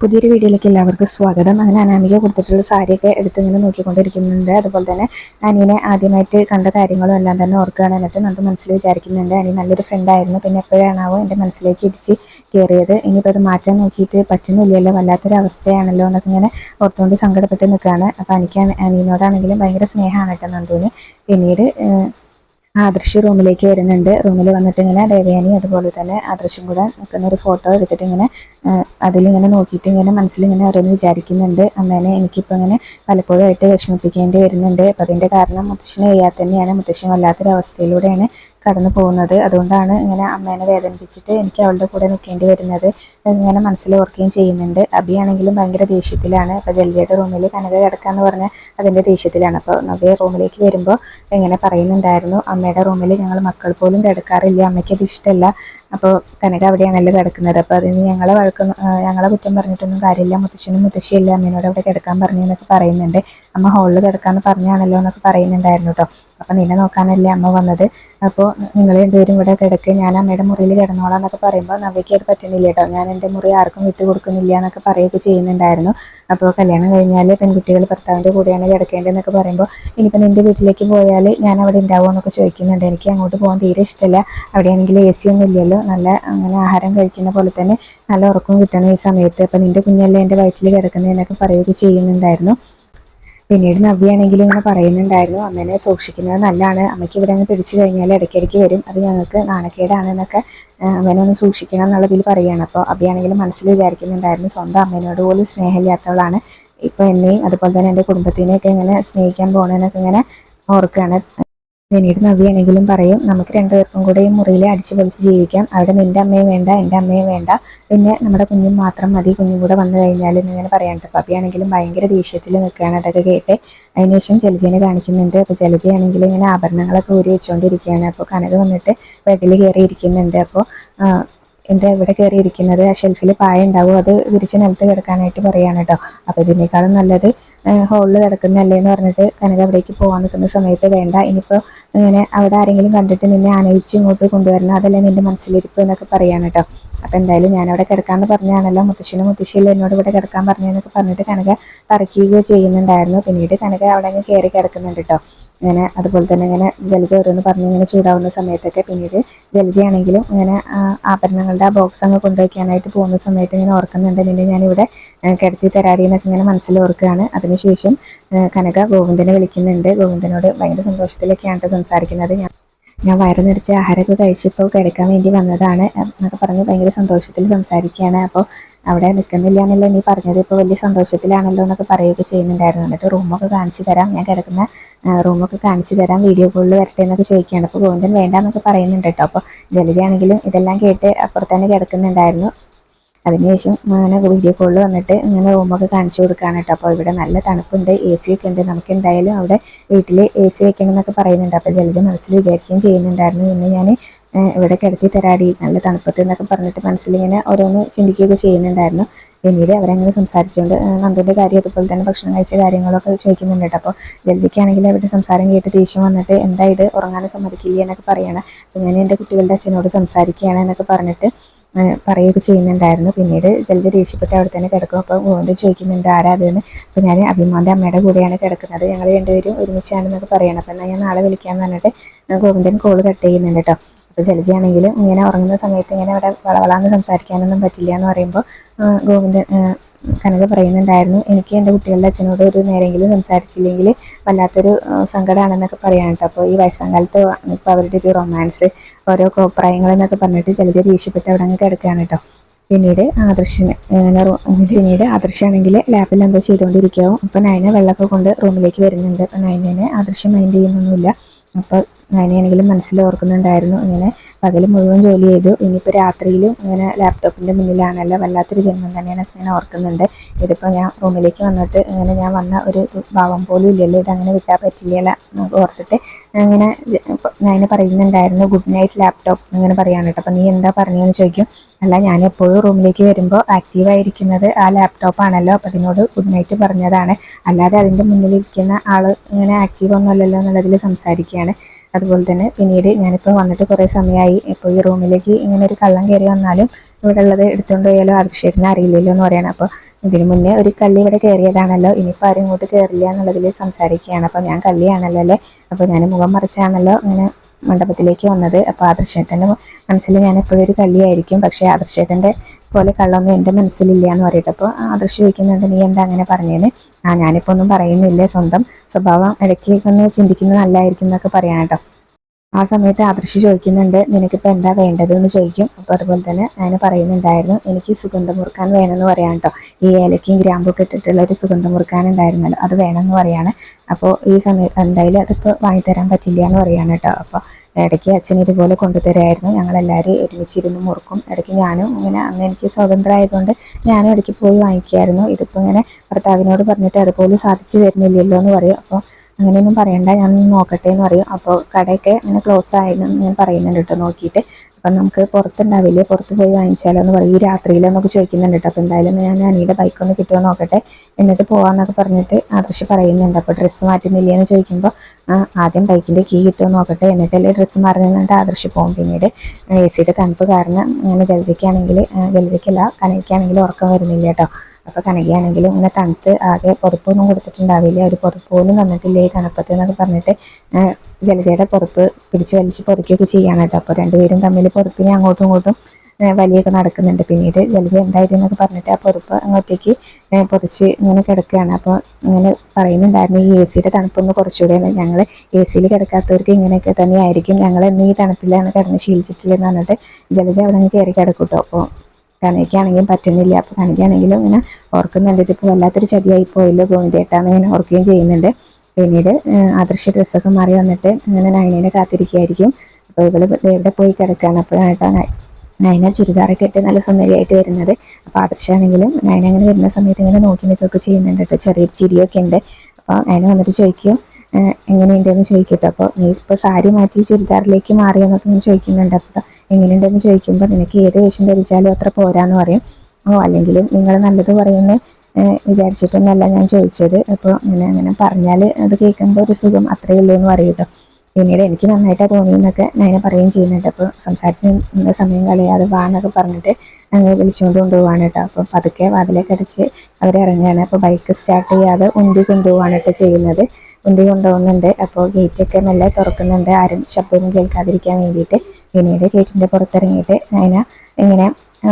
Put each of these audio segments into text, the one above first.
പുതിയൊരു വീഡിയോയിലേക്ക് എല്ലാവർക്കും സ്വാഗതം. അങ്ങനെ അനാമിക കൊടുത്തിട്ടുള്ള സാരിയൊക്കെ എടുത്ത് ഇങ്ങനെ നോക്കിക്കൊണ്ടിരിക്കുന്നുണ്ട്. അതുപോലെ തന്നെ അനിയനെ ആദ്യമായിട്ട് കണ്ട കാര്യങ്ങളും എല്ലാം തന്നെ ഓർക്കുകയാണ് എന്നിട്ട് നമുക്ക് മനസ്സിൽ വിചാരിക്കുന്നുണ്ട്. അനി നല്ലൊരു ഫ്രണ്ടായിരുന്നു പിന്നെ എപ്പോഴാണാവോ എന്റെ മനസ്സിലേക്ക് ഇടിച്ച് കയറിയത് ഇനിയിപ്പോൾ അത് മാറ്റാൻ നോക്കിയിട്ട് പറ്റുന്നില്ലല്ലോ. വല്ലാത്തൊരു അവസ്ഥയാണല്ലോ എന്നൊക്കെ ഇങ്ങനെ ഓർത്തുകൊണ്ട് സങ്കടപ്പെട്ട് നിൽക്കുകയാണ്. അപ്പോൾ എനിക്ക് അനിയനോടാണെങ്കിലും ഭയങ്കര സ്നേഹമാണ് കേട്ടോ നന്ദുവിന്. പിന്നീട് ആദർശ് റൂമിലേക്ക് വരുന്നുണ്ട്. റൂമിൽ വന്നിട്ട് ഇങ്ങനെ ദേവയാനി അതുപോലെ തന്നെ ആദർശം കൂടെ നിൽക്കുന്ന ഒരു ഫോട്ടോ എടുത്തിട്ട് ഇങ്ങനെ അതിലിങ്ങനെ നോക്കിയിട്ട് ഇങ്ങനെ മനസ്സിലിങ്ങനെ ഓരോന്ന് വിചാരിക്കുന്നുണ്ട്. അമ്മേനെ എനിക്കിപ്പോൾ ഇങ്ങനെ പലപ്പോഴായിട്ട് വിഷമിപ്പിക്കേണ്ടി വരുന്നുണ്ട്. അപ്പം അതിന്റെ കാരണം മുത്തശ്ശന് വയ്യാതെ തന്നെയാണ് മുത്തശ്ശൻ വല്ലാത്തൊരു അവസ്ഥയിലൂടെയാണ് കടന്നു പോകുന്നത്. അതുകൊണ്ടാണ് ഇങ്ങനെ അമ്മേനെ വേദനിപ്പിച്ചിട്ട് എനിക്ക് അവളുടെ കൂടെ നിൽക്കേണ്ടി വരുന്നത്. ഇങ്ങനെ മനസ്സിൽ ഓർക്കുകയും ചെയ്യുന്നുണ്ട്. അബിയാണെങ്കിലും ഭയങ്കര ദേഷ്യത്തിലാണ്. അപ്പോൾ ജൽജിയുടെ റൂമിൽ കനക കിടക്കാന്ന് പറഞ്ഞാൽ അതിന്റെ ദേഷ്യത്തിലാണ്. അപ്പോൾ നവ്യ റൂമിലേക്ക് വരുമ്പോൾ ഇങ്ങനെ പറയുന്നുണ്ടായിരുന്നു അമ്മയുടെ റൂമിൽ ഞങ്ങൾ മക്കൾ പോലും കിടക്കാറില്ല. അമ്മയ്ക്ക് അത് ഇഷ്ടമല്ല. അപ്പോൾ കനക അവിടെയാണല്ലോ കിടക്കുന്നത്. അപ്പോൾ അതിന് ഞങ്ങളെ വഴക്ക് ഞങ്ങളെ കുറ്റം പറഞ്ഞിട്ടൊന്നും കാര്യമില്ല. മുത്തശ്ശനും മുത്തശ്ശിയല്ല അമ്മേനോട് അവിടെ കിടക്കാൻ പറഞ്ഞു എന്നൊക്കെ പറയുന്നുണ്ട്. അമ്മ ഹോളിൽ കിടക്കാമെന്ന് പറഞ്ഞാണല്ലോ എന്നൊക്കെ പറയുന്നുണ്ടായിരുന്നു കേട്ടോ അപ്പം നിന്നെ നോക്കാനല്ലേ അമ്മ വന്നത്. അപ്പോൾ നിങ്ങൾ രണ്ടുപേരും ഇവിടെ കിടക്ക്. ഞാൻ അമ്മയുടെ മുറിയിൽ കിടന്നോളാം എന്നൊക്കെ പറയുമ്പോൾ നവയ്ക്ക് അത് പറ്റുന്നില്ല കേട്ടോ ഞാൻ എന്റെ മുറി ആർക്കും വിട്ടു കൊടുക്കുന്നില്ല എന്നൊക്കെ പറയുകയൊക്കെ ചെയ്യുന്നുണ്ടായിരുന്നു. അപ്പോൾ കല്യാണം കഴിഞ്ഞാൽ പെൺകുട്ടികൾ ഭർത്താവിന്റെ കൂടെയാണ് കിടക്കേണ്ടതെന്നൊക്കെ പറയുമ്പോൾ ഇനിയിപ്പോൾ നിന്റെ വീട്ടിലേക്ക് പോയാൽ ഞാൻ അവിടെ ഉണ്ടാവുമോ എന്നൊക്കെ ചോദിക്കുന്നുണ്ട്. എനിക്ക് അങ്ങോട്ട് പോകാൻ തീരെ ഇഷ്ടമല്ല അവിടെയാണെങ്കിൽ എ സി ഒന്നും ഇല്ലല്ലോ. നല്ല അങ്ങനെ ആഹാരം കഴിക്കുന്ന പോലെ തന്നെ നല്ല ഉറക്കം കിട്ടണം ഈ സമയത്ത്. അപ്പം നിന്റെ കുഞ്ഞല്ലേ എന്റെ വയറ്റിൽ കിടക്കുന്നതെന്നൊക്കെ പറയുകയൊക്കെ ചെയ്യുന്നുണ്ടായിരുന്നു. പിന്നീട് നവ്യാണെങ്കിലും ഇങ്ങനെ പറയുന്നുണ്ടായിരുന്നു. അമ്മേനെ സൂക്ഷിക്കുന്നത് നല്ലതാണ്. അമ്മയ്ക്ക് ഇവിടെ അങ്ങ് പിടിച്ചു കഴിഞ്ഞാൽ ഇടയ്ക്കിടയ്ക്ക് വരും. അത് ഞങ്ങൾക്ക് നാണക്കേടാണ് എന്നൊക്കെ അമ്മേനെ ഒന്ന് സൂക്ഷിക്കണം എന്നുള്ളതിൽ പറയുകയാണ്. അപ്പോൾ അബിയാണെങ്കിലും മനസ്സിൽ വിചാരിക്കുന്നുണ്ടായിരുന്നു സ്വന്തം അമ്മേനോട് പോലും സ്നേഹമില്ലാത്തവളാണ്. ഇപ്പോൾ എന്നെയും അതുപോലെ തന്നെ എന്റെ കുടുംബത്തിനെയൊക്കെ ഇങ്ങനെ സ്നേഹിക്കാൻ പോകണമെന്നൊക്കെ ഇങ്ങനെ ഓർക്കുകയാണ്. പിന്നീട് നവിയാണെങ്കിലും പറയും നമുക്ക് രണ്ടുപേർക്കും കൂടെ ഈ മുറിയിൽ അടിച്ചു പൊളിച്ച് ജീവിക്കാം. അവിടെ നിന്റെ അമ്മയെ വേണ്ട എന്റെ അമ്മയെ വേണ്ട. പിന്നെ നമ്മുടെ കുഞ്ഞും മാത്രം മതി. കുഞ്ഞും കൂടെ വന്നു കഴിഞ്ഞാൽ എന്നിങ്ങനെ പറയാനുണ്ട്. പപ്പിയാണെങ്കിലും ഭയങ്കര ദേഷ്യത്തിൽ നിൽക്കുകയാണ്. അതൊക്കെ കേട്ട് അതിനുശേഷം ജലജനെ കാണിക്കുന്നുണ്ട്. അപ്പോൾ ജലജയാണെങ്കിൽ ഇങ്ങനെ ആഭരണങ്ങളൊക്കെ ഊരി വെച്ചുകൊണ്ടിരിക്കുകയാണ് അപ്പോൾ കനക വന്നിട്ട് ബെഡിൽ കയറി ഇരിക്കുന്നുണ്ട് അപ്പോൾ എന്താ ഇവിടെ കയറിയിരിക്കുന്നത് ആ ഷെൽഫിൽ പായ ഉണ്ടാവും. അത് വിരിച്ച് നിലത്ത് കിടക്കാനായിട്ട് പറയാണ് കേട്ടോ അപ്പോൾ ഇതിനേക്കാളും നല്ലത് ഹോളിൽ കിടക്കുന്നല്ലേ എന്ന് പറഞ്ഞിട്ട് കനക അവിടേക്ക് പോകാൻ നിൽക്കുന്ന സമയത്ത് വേണ്ട. ഇനിയിപ്പോൾ ഇങ്ങനെ അവിടെ ആരെങ്കിലും കണ്ടിട്ട് നിന്നെ ആനയിച്ച് ഇങ്ങോട്ട് കൊണ്ടുവരണം. അതല്ലേ നിന്റെ മനസ്സിലിരിപ്പ് എന്നൊക്കെ പറയാണ് കേട്ടോ അപ്പോൾ എന്തായാലും ഞാനവിടെ കിടക്കാമെന്ന് പറഞ്ഞാണല്ലോ മുത്തശ്ശനും മുത്തശ്ശിയില്ല എന്നോട് ഇവിടെ കിടക്കാൻ പറഞ്ഞതെന്നൊക്കെ പറഞ്ഞിട്ട് കനക പറിക്കുകയോ ചെയ്യുന്നുണ്ടായിരുന്നു. പിന്നീട് കനക അവിടെ അങ്ങ് കയറി കിടക്കുന്നുണ്ട് കേട്ടോ ഇങ്ങനെ അതുപോലെ തന്നെ ഇങ്ങനെ ജലജ ഓരോന്ന് പറഞ്ഞ് ഇങ്ങനെ ചൂടാവുന്ന സമയത്തൊക്കെ പിന്നീട് ജലജയാണെങ്കിലും ഇങ്ങനെ ആഭരണങ്ങളുടെ ആ ബോക്സ് അങ്ങ് കൊണ്ടുവയ്ക്കാനായിട്ട് പോകുന്ന സമയത്ത് ഇങ്ങനെ ഓർക്കുന്നുണ്ട്. നിന്നെ ഞാനിവിടെ കിടത്തി തരാടി എന്നൊക്കെ ഇങ്ങനെ മനസ്സിൽ ഓർക്കുകയാണ്. അതിനുശേഷം കനക ഗോവിന്ദനെ വിളിക്കുന്നുണ്ട്. ഗോവിന്ദനോട് ഭയങ്കര സന്തോഷത്തിലൊക്കെയാണ് സംസാരിക്കുന്നത്. ഞാൻ ഞാൻ വയറ് നിറച്ച് ആഹാരമൊക്കെ കഴിച്ചിപ്പോൾ കിടക്കാൻ വേണ്ടി വന്നതാണ് എന്നൊക്കെ പറഞ്ഞ് ഭയങ്കര സന്തോഷത്തിൽ സംസാരിക്കുകയാണ്. അപ്പോൾ അവിടെ നിൽക്കുന്നില്ല എന്നല്ല നീ പറഞ്ഞത്? ഇപ്പോൾ വലിയ സന്തോഷത്തിലാണല്ലോ എന്നൊക്കെ പറയുകയൊക്കെ ചെയ്യുന്നുണ്ടായിരുന്നു. എന്നിട്ട് റൂമൊക്കെ കാണിച്ചു തരാം. ഞാൻ കിടക്കുന്ന റൂമൊക്കെ കാണിച്ചു തരാം. വീഡിയോ കോളിൽ വരട്ടെ എന്നൊക്കെ ചോദിക്കുകയാണ്. അപ്പോൾ ഗോവിന്ദൻ വേണ്ട എന്നൊക്കെ പറയുന്നുണ്ട് കേട്ടോ. അപ്പോൾ ജലജയാണെങ്കിലും ഇതെല്ലാം കേട്ട് അപ്പുറത്തന്നെ കിടക്കുന്നുണ്ടായിരുന്നു. അതിനുശേഷം അങ്ങനെ വീഡിയോ കോളിൽ വന്നിട്ട് ഇങ്ങനെ റൂമൊക്കെ കാണിച്ചു കൊടുക്കുകയാണ് കേട്ടോ അപ്പോൾ ഇവിടെ നല്ല തണുപ്പുണ്ട് എ സി ഒക്കെ ഉണ്ട്. നമുക്ക് എന്തായാലും അവിടെ വീട്ടിൽ എ സി വെക്കണം എന്നൊക്കെ പറയുന്നുണ്ട്. അപ്പോൾ ജലജ മനസ്സിൽ വിചാരിക്കുകയും ചെയ്യുന്നുണ്ടായിരുന്നു. പിന്നെ ഞാൻ ഇവിടെ കിടത്തി തരാടി നല്ല തണുപ്പത്ത് എന്നൊക്കെ പറഞ്ഞിട്ട് മനസ്സിലിങ്ങനെ ഓരോന്ന് ചിന്തിക്കുകയൊക്കെ ചെയ്യുന്നുണ്ടായിരുന്നു. പിന്നീട് അവരങ്ങനെ സംസാരിച്ചുകൊണ്ട് നന്ദുവിന്റെ കാര്യം അതുപോലെ തന്നെ ഭക്ഷണം കഴിച്ച കാര്യങ്ങളൊക്കെ ചോദിക്കുന്നുണ്ട്. കേട്ടോ അപ്പോൾ ജലജിക്കാണെങ്കിൽ അവരുടെ സംസാരം കേട്ട് ദേഷ്യം വന്നിട്ട് എന്താ ഇത്? ഉറങ്ങാനും സമ്മതിക്കില്ല എന്നൊക്കെ പറയണം. അപ്പോൾ ഞാൻ എന്റെ കുട്ടികളുടെ അച്ഛനോട് സംസാരിക്കുകയാണ് എന്നൊക്കെ പറഞ്ഞിട്ട് പറയുകയൊക്കെ ചെയ്യുന്നുണ്ടായിരുന്നു. പിന്നീട് ജലജ ദേഷ്യപ്പെട്ട് അവിടെ തന്നെ കിടക്കും. അപ്പോൾ ഗോവിന്ദ് ചോദിക്കുന്നുണ്ട് ആരാ അതെന്ന് അപ്പോൾ ഞാൻ അഭിമാന്റെ അമ്മയുടെ കൂടെയാണ് കിടക്കുന്നത്. ഞങ്ങൾ രണ്ടുപേരും ഒരുമിച്ചാണെന്നൊക്കെ പറയണം. അപ്പോൾ എന്നാൽ ഞാൻ നാളെ വിളിക്കാമെന്ന് പറഞ്ഞിട്ട് ഗോവിന്ദൻ കോൾ കട്ട് ചെയ്യുന്നുണ്ട് കേട്ടോ അപ്പോൾ ജലജയാണെങ്കിലും ഇങ്ങനെ ഉറങ്ങുന്ന സമയത്ത് ഇങ്ങനെ അവിടെ വളവളാന്ന് സംസാരിക്കാനൊന്നും പറ്റില്ല എന്ന് പറയുമ്പോൾ ഗോവിന്ദൻ കനക പറയുന്നുണ്ടായിരുന്നു എനിക്ക് എന്റെ കുട്ടികളുടെ അച്ഛനോട് ഒരു നേരെങ്കിലും സംസാരിച്ചില്ലെങ്കിൽ വല്ലാത്തൊരു സങ്കടമാണെന്നൊക്കെ പറയാൻ കേട്ടോ അപ്പോൾ ഈ വയസ്സാം കാലത്ത് ഇപ്പോൾ അവരുടെ ഒരു റൊമാൻസ് ഓരോ കോപ്രായങ്ങൾ എന്നൊക്കെ പറഞ്ഞിട്ട് ജലജ ദേഷ്യപ്പെട്ട് അവിടെ അങ്ങ് കിടക്കുകയാണ് കേട്ടോ പിന്നീട് ആദർശന് പിന്നീട് ആദർശാണെങ്കിൽ ലാബിൽ എന്തോ ചെയ്തുകൊണ്ടിരിക്കാവും അപ്പോൾ നയന വെള്ളമൊക്കെ കൊണ്ട് റൂമിലേക്ക് വരുന്നുണ്ട്. അപ്പോൾ നയനെ ആദർശം മൈൻഡ് ചെയ്യുന്നൊന്നുമില്ല. അപ്പോൾ ഞാനാണെങ്കിലും മനസ്സിൽ ഓർക്കുന്നുണ്ടായിരുന്നു. ഇങ്ങനെ പകൽ മുഴുവൻ ജോലി ചെയ്തു. ഇനിയിപ്പോൾ രാത്രിയിലും ഇങ്ങനെ ലാപ്ടോപ്പിന്റെ മുന്നിലാണല്ലോ. വല്ലാത്തൊരു ജന്മം തന്നെയാണ് ഞാൻ ഓർക്കുന്നുണ്ട്. ഇതിപ്പോൾ ഞാൻ റൂമിലേക്ക് വന്നിട്ട് ഇങ്ങനെ ഞാൻ വന്ന ഒരു ഭാവം പോലും ഇല്ലല്ലോ. ഇതങ്ങനെ വിട്ടാൽ പറ്റില്ല ഓർത്തിട്ട് അങ്ങനെ ഞാൻ പറയുന്നുണ്ടായിരുന്നു. ഗുഡ് നൈറ്റ് ലാപ്ടോപ്പ് ഇങ്ങനെ കേട്ടോ. അപ്പോൾ നീ എന്താ പറഞ്ഞതെന്ന് ചോദിക്കും. അല്ല ഞാൻ എപ്പോഴും റൂമിലേക്ക് വരുമ്പോൾ ആക്റ്റീവായിരിക്കുന്നത് ആ ലാപ്ടോപ്പ് ആണല്ലോ അപ്പോൾ അതിനോട് ഗുഡ് നൈറ്റ് പറഞ്ഞതാണ്. അല്ലാതെ അതിന്റെ മുന്നിലിരിക്കുന്ന ആൾ ഇങ്ങനെ ആക്റ്റീവ് ഒന്നുമല്ലല്ലോ എന്നുള്ളതിൽ സംസാരിക്കുകയാണ്. അതുപോലെ തന്നെ പിന്നീട് ഞാനിപ്പോൾ വന്നിട്ട് കുറേ സമയമായി ഇപ്പോൾ ഈ റൂമിലേക്ക് ഇങ്ങനെ ഒരു കള്ളം കയറി വന്നാലും ഇവിടെ ഉള്ളത് എടുത്തുകൊണ്ട് പോയാലോ? ആദർശേട്ടനെ അറിയില്ലല്ലോ എന്ന് പറയണം. അപ്പോൾ ഇതിന് മുന്നേ ഒരു കള്ളി ഇവിടെ കയറിയതാണല്ലോ ഇനിയിപ്പോൾ ആരും ഇങ്ങോട്ട് കയറില്ല എന്നുള്ളതിൽ സംസാരിക്കുകയാണ്. അപ്പോൾ ഞാൻ കള്ളിയാണല്ലോ അല്ലേ? അപ്പോൾ ഞാൻ മുഖം മറിച്ചാണല്ലോ ഇങ്ങനെ മണ്ഡപത്തിലേക്ക് വന്നത്. അപ്പോൾ ആദർശേട്ടന്റെ മനസ്സിൽ ഞാൻ എപ്പോഴും ഒരു കല്ലിയായിരിക്കും പക്ഷേ ആദർശേട്ടന്റെ പോലെ കള്ളൊന്നും എന്റെ മനസ്സിലില്ല എന്ന് പറയട്ടെ. അപ്പോൾ ആദർശ് ചോദിക്കുന്നുണ്ട് നീ എന്താ അങ്ങനെ പറഞ്ഞേന്ന്? ആ ഞാനിപ്പോൾ ഒന്നും പറയുന്നില്ല. സ്വന്തം സ്വഭാവം ഇടയ്ക്കൊക്കെ ഒന്ന് ചിന്തിക്കുന്നത് നല്ലതായിരിക്കും എന്നൊക്കെ പറയാം കേട്ടോ. ആ സമയത്ത് ആദർശ് ചോദിക്കുന്നുണ്ട് നിനക്കിപ്പോൾ എന്താ വേണ്ടത്? എന്ന് ചോദിക്കും. അപ്പോൾ അതുപോലെ തന്നെ ഞാൻ പറയുന്നുണ്ടായിരുന്നു എനിക്ക് സുഗന്ധം മുറുക്കാൻ വേണമെന്ന് പറയാം കേട്ടോ ഈ ഏലക്കയും ഗ്രാമ്പൊക്കെ ഇട്ടിട്ടുള്ള ഒരു സുഗന്ധം മുറുക്കാൻ ഉണ്ടായിരുന്നല്ലോ അത് വേണമെന്ന് പറയാണ്. അപ്പോൾ ഈ സമയത്ത് എന്തായാലും അതിപ്പോൾ വാങ്ങിത്തരാൻ പറ്റില്ല എന്ന് പറയാണ് കേട്ടോ അപ്പോൾ ഇടയ്ക്ക് അച്ഛൻ ഇതുപോലെ കൊണ്ടുതരായിരുന്നു. ഞങ്ങളെല്ലാവരും ഒരുമിച്ചിരുന്ന് മുറുക്കും. ഇടയ്ക്ക് ഞാനും ഇങ്ങനെ അന്ന് എനിക്ക് സ്വതന്ത്രമായതുകൊണ്ട് ഞാനും ഇടയ്ക്ക് പോയി വാങ്ങിക്കുമായിരുന്നു ഇതിപ്പോൾ ഇങ്ങനെ ഭർത്താവിനോട് പറഞ്ഞിട്ട് അതുപോലെ സാധിച്ചു തരുന്നില്ലല്ലോ എന്ന് പറയും. അപ്പോൾ അങ്ങനെയൊന്നും പറയണ്ട ഞാൻ നോക്കട്ടെ എന്ന് പറയും. അപ്പോൾ കടയൊക്കെ ഇങ്ങനെ ക്ലോസ് ആയിരുന്നു ഞാൻ പറയുന്നുണ്ട് കേട്ടോ നോക്കിയിട്ട്. അപ്പം നമുക്ക് പുറത്തുണ്ടാവില്ലേ പുറത്ത് പോയി വാങ്ങിച്ചാലോ എന്ന് പറയും. ഈ രാത്രിയിലെന്നൊക്കെ ചോദിക്കുന്നുണ്ട് കേട്ടോ അപ്പോൾ എന്തായാലും ഞാൻ അനിയുടെ ബൈക്കൊന്ന് കിട്ടുമോ നോക്കട്ടെ. എന്നിട്ട് പോകാമെന്നൊക്കെ പറഞ്ഞിട്ട് ആദർശ് പറയുന്നുണ്ട്. അപ്പോൾ ഡ്രസ്സ് മാറ്റുന്നില്ലേ എന്ന് ചോദിക്കുമ്പോൾ ആദ്യം ബൈക്കിന്റെ കീ കിട്ടുമോ നോക്കട്ടെ. എന്നിട്ടല്ലേ ഡ്രസ്സ് മാറുന്നതെന്നിട്ട് ആദർശ് പോകും പിന്നീട് എ സിയുടെ തണുപ്പ് കാരണം ഞാൻ ജലജയ്ക്കാണെങ്കിൽ ജലജയ്ക്കല്ല കനയ്ക്കാണെങ്കിൽ ഉറക്കം വരുന്നില്ല കേട്ടോ അപ്പോൾ കനകയാണെങ്കിലും ഇങ്ങനെ തണുത്ത് ആകെ പുറപ്പൊന്നും കൊടുത്തിട്ടുണ്ടാവില്ല. ഒരു പുറപ്പ് പോലും തന്നിട്ടില്ല ഈ തണുപ്പത്ത് എന്നൊക്കെ പറഞ്ഞിട്ട് ജലജയുടെ പുറപ്പ് പിടിച്ച് വലിച്ച് പൊറിക്കുകയൊക്കെ ചെയ്യാണ് കേട്ടോ. അപ്പോൾ രണ്ടുപേരും തമ്മിൽ പുറപ്പിനെ അങ്ങോട്ടും ഇങ്ങോട്ടും വലിയൊക്കെ നടക്കുന്നുണ്ട്. പിന്നീട് ജലജ എന്തായിരുന്നൊക്കെ പറഞ്ഞിട്ട് ആ പുറപ്പ് അങ്ങോട്ടേക്ക് പൊതിച്ച് ഇങ്ങനെ കിടക്കുകയാണ്. അപ്പോൾ ഇങ്ങനെ പറയുന്നുണ്ടായിരുന്നു ഈ എ സിയുടെ തണുപ്പൊന്ന് കുറച്ചുകൂടെ ഞങ്ങൾ എ സിയിൽ കിടക്കാത്തവർക്ക് ഇങ്ങനെയൊക്കെ തന്നെയായിരിക്കും. ഞങ്ങൾ എന്നീ തണുപ്പിലാണ് കിടന്ന് ശീലിച്ചിട്ടില്ലെന്ന് പറഞ്ഞിട്ട് ജലജ അവിടെ നിന്ന് കയറി കിടക്കൂട്ടോ അപ്പോൾ കനയ്ക്കാണെങ്കിലും പറ്റുന്നില്ല. അപ്പോൾ കനയ്ക്കാണെങ്കിലും ഇങ്ങനെ ഓർക്കുന്നുണ്ട്. ഇതിപ്പോൾ വല്ലാത്തൊരു ചതിയായി പോയല്ലോ ഗോവിന്ദേട്ടാന്ന് ഇങ്ങനെ ഓർക്കുകയും ചെയ്യുന്നുണ്ട്. പിന്നീട് ആദർശ ഡ്രസ്സൊക്കെ മാറി വന്നിട്ട് അങ്ങനെ നൈനേനെ കാത്തിരിക്കുകയായിരിക്കും. അപ്പോൾ ഇവൾ എവിടെ പോയി കിടക്കുകയാണ്. അപ്പോഴാണ് നയന ചുരിദാറൊക്കെ ഇട്ട് നല്ല സുന്ദരിയായിട്ട് വരുന്നത്. അപ്പോൾ ആദർശാണെങ്കിലും നയന അങ്ങനെ വരുന്ന സമയത്ത് ഇങ്ങനെ നോക്കി നിൽക്കുകയൊക്കെ ചെയ്യുന്നുണ്ട് കേട്ടോ. ചെറിയൊരു ചിരിയൊക്കെ ഉണ്ട്. അപ്പോൾ നയന വന്നിട്ട് ചോദിക്കും എങ്ങനെയുണ്ടെന്ന് ചോദിക്കട്ടെ. അപ്പോൾ നീ ഇപ്പോൾ സാരി മാറ്റി ചുരിദാറിലേക്ക് മാറിയെന്നൊക്കെ ഞാൻ ചോദിക്കുന്നുണ്ട്. അപ്പോൾ എങ്ങനെയുണ്ടെന്ന് ചോദിക്കുമ്പോൾ നിനക്ക് ഏത് വേഷം ധരിച്ചാലും അത്ര പോരാന്ന് പറയും. ഓ അല്ലെങ്കിൽ നിങ്ങൾ നല്ലത് പറയുന്ന വിചാരിച്ചിട്ടൊന്നല്ല ഞാൻ ചോദിച്ചത്. അപ്പോൾ അങ്ങനെ അങ്ങനെ പറഞ്ഞാൽ അത് കേൾക്കുമ്പോൾ ഒരു സുഖം അത്രയേ ഉള്ളൂ എന്ന് പറയും കേട്ടോ പിന്നീട് എനിക്ക് നന്നായിട്ടാണ് തോന്നിയെന്നൊക്കെ ഞാൻ പറയുകയും ചെയ്യുന്നുണ്ട്. അപ്പോൾ സംസാരിച്ച് സമയം കളയാതെ വാ എന്നൊക്കെ പറഞ്ഞിട്ട് അങ്ങനെ വിളിച്ചുകൊണ്ട് കൊണ്ടുപോവാണ് കേട്ടോ അപ്പോൾ പതുക്കെ വാതിലേക്ക് അടിച്ച് അവരിറങ്ങുകയാണ് അപ്പോൾ ബൈക്ക് സ്റ്റാർട്ട് ചെയ്യാതെ ഉന്തി കൊണ്ടുപോവാണ് കേട്ടോ ചെയ്യുന്നത്. ഉന്തി കൊണ്ടുപോകുന്നുണ്ട്. അപ്പോൾ ഗേറ്റൊക്കെ മെല്ലെ തുറക്കുന്നുണ്ട്. ആരും ശബ്ദമൊന്നും കേൾക്കാതിരിക്കാൻ വേണ്ടിയിട്ട്. പിന്നീട് ഗേറ്റിന്റെ പുറത്തിറങ്ങിയിട്ട് അതിനെ ഇങ്ങനെ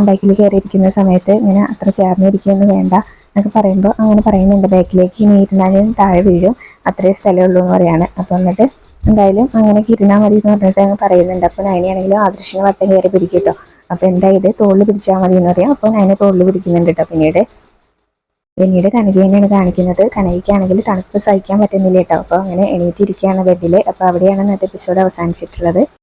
ബൈക്കിൽ കയറിയിരിക്കുന്ന സമയത്ത് ഇങ്ങനെ അത്ര ചേർന്നിരിക്കുകയൊന്നും വേണ്ട എന്നൊക്കെ പറയുമ്പോൾ അങ്ങനെ പറയുന്നുണ്ട്. ബാക്കിലേക്ക് ഇനി ഇരുന്നാലും താഴെ വീഴും. അത്രയും സ്ഥലമുള്ളൂ എന്ന് പറയാണ്. അപ്പോൾ എന്നിട്ട് എന്തായാലും അങ്ങനെ ഇരുന്നാൽ മതി എന്ന് പറഞ്ഞിട്ട് അങ്ങ് പറയുന്നുണ്ട്. അപ്പോൾ നൈനയാണെങ്കിലും ആദർശന വട്ടം കയറി പിടിക്കും കേട്ടോ അപ്പോൾ എന്താ ഇത്? തോളിൽ പിടിച്ചാൽ മതി എന്ന് പറയാം. അപ്പോൾ നയനെ തോളിൽ പിടിക്കുന്നുണ്ട് കേട്ടോ പിന്നീട്. പിന്നീട് കനകേനെയാണ് കാണിക്കുന്നത്. കനകയ്ക്കാണെങ്കിൽ തണുപ്പ് സഹിക്കാൻ പറ്റുന്നില്ല കേട്ടോ. അപ്പോൾ അങ്ങനെ എണീറ്റിരിക്കുകയാണ് ബെഡിൽ. അപ്പോൾ അവിടെയാണ് ഇന്നത്തെ എപ്പിസോഡ് അവസാനിച്ചിട്ടുള്ളത്.